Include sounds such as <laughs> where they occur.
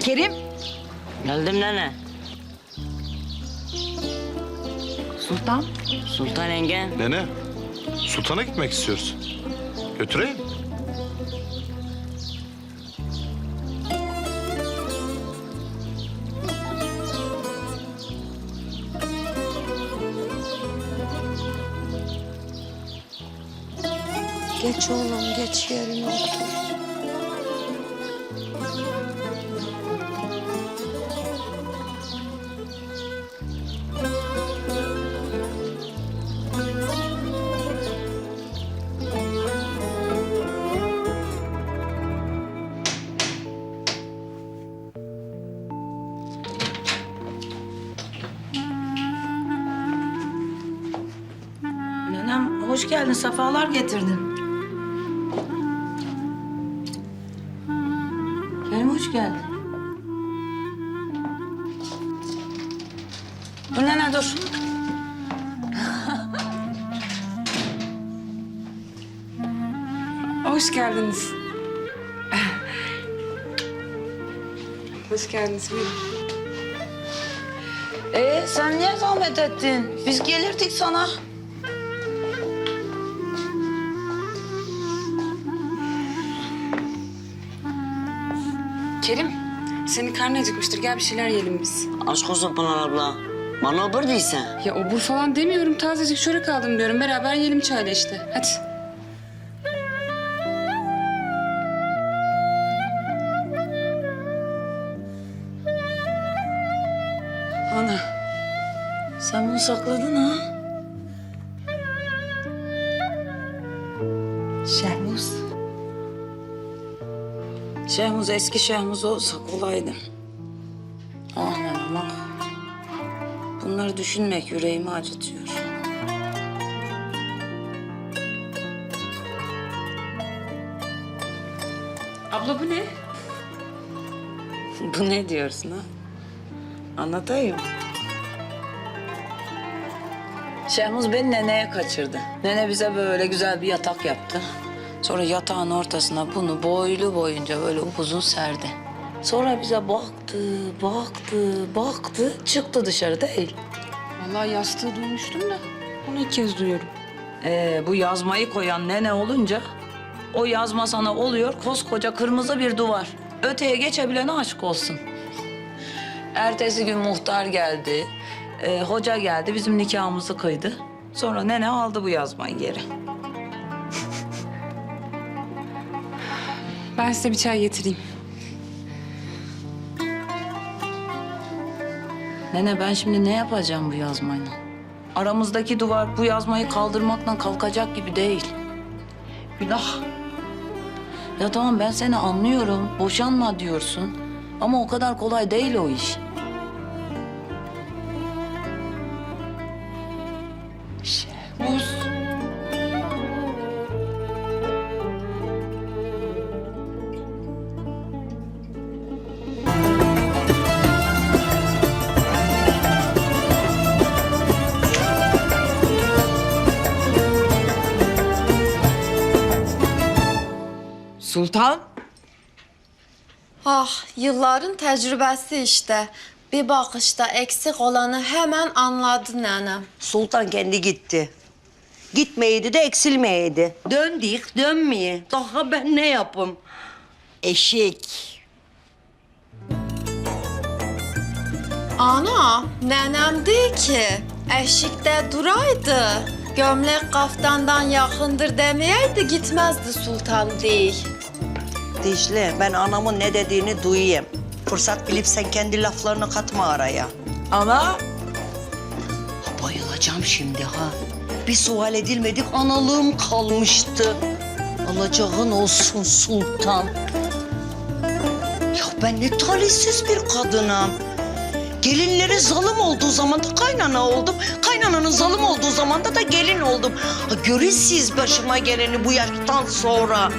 Kerim. Geldim nene. Sultan. Sultan yenge. Nene, sultana gitmek istiyoruz. Götüreyim. Geç oğlum geç yerine otur. Hoş geldin, sefalar getirdin. Kerim hoş geldin. Dur nene <laughs> dur. Hoş geldiniz. Hoş geldiniz. Buyurun. Ee sen niye zahmet ettin? Biz gelirdik sana. Kerim, senin karnın acıkmıştır. Gel bir şeyler yiyelim biz. Aşk olsun Pınar abla. Bana obur değilsen. Ya obur falan demiyorum. Tazecik çörek aldım diyorum. Beraber yiyelim çayla işte. Hadi. Ana. Sen bunu sakladın ha? Şehmuz. Şehmuz eski Şehmuz olsa kolaydı. Ah nenem ah. Bunları düşünmek yüreğimi acıtıyor. Abla bu ne? <laughs> Bu ne diyorsun ha? Anlatayım. Şehmuz beni neneye kaçırdı. Nene bize böyle güzel bir yatak yaptı. Sonra yatağın ortasına bunu boylu boyunca böyle upuzun serdi. Sonra bize baktı, baktı, baktı, çıktı dışarı değil. Vallahi yastığı duymuştum da. Onu ilk kez duyuyorum. Ee, bu yazmayı koyan nene olunca o yazma sana oluyor koskoca kırmızı bir duvar. Öteye geçebilene aşk olsun. Ertesi gün muhtar geldi. ee, hoca geldi bizim nikahımızı kıydı. Sonra nene aldı bu yazmayı geri. Ben size bir çay getireyim. Nene ben şimdi ne yapacağım bu yazmayla? Aramızdaki duvar bu yazmayı kaldırmakla kalkacak gibi değil. Günah. Ya tamam ben seni anlıyorum. Boşanma diyorsun. Ama o kadar kolay değil o iş. Sultan. Ah yılların tecrübesi işte. Bir bakışta eksik olanı hemen anladı nenem. Sultan kendi gitti. Gitmeyeydi de eksilmeyeydi. Döndük, dönmeye. Daha ben ne yapım? Eşek. Ana nenem değil ki. Eşikte duraydı. Gömlek kaftandan yakındır demeyeydi gitmezdi sultan değil. Dicle, ben anamın ne dediğini duyayım. Fırsat bilip sen kendi laflarını katma araya. Ama bayılacağım şimdi ha. Bir sual edilmedik analığım kalmıştı. Alacağın olsun sultan. Ya ben ne talihsiz bir kadınım. Gelinleri zalim olduğu zaman da kaynana oldum. Kaynananın zalim olduğu zaman da da gelin oldum. Ha, görün siz başıma geleni bu yaştan sonra.